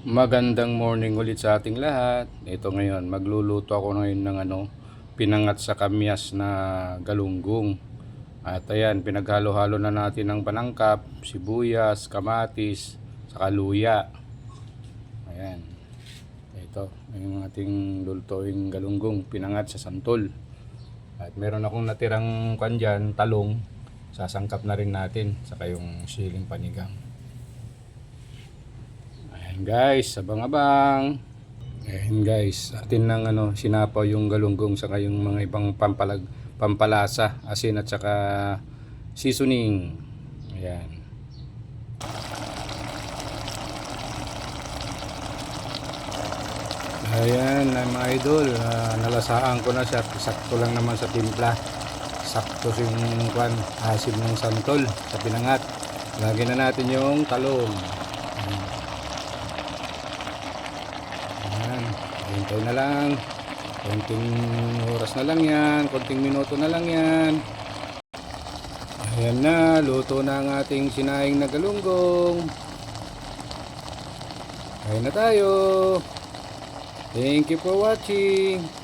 Magandang morning ulit sa ating lahat. Ito ngayon, magluluto ako ngayon ng ano, pinangat sa kamyas na galunggong. At ayan, pinaghalo-halo na natin ng panangkap, sibuyas, kamatis, saka luya. Ayan. Ito, yung ating lulutuing galunggong, pinangat sa santol. At meron akong natirang kwan dyan, talong. Sasangkap na rin natin, saka yung siling panigang. Guys, abang-abang. Ayan guys, atin ng ano, sinapaw yung galunggong saka yung mga ibang pampalag, pampalasa, asin at saka seasoning. Ayan. Ayan, ay mga idol, ah, nalasaan ko na siya, sakto lang naman sa timpla. Sakto yung kwan, asim ng santol sa pinangat. Lagyan na natin yung talong. Ayan, hintay na lang. Konting oras na lang yan, konting minuto na lang yan. Ayan na, luto na ang ating sinaing na galunggong. Kain na tayo. Thank you for watching.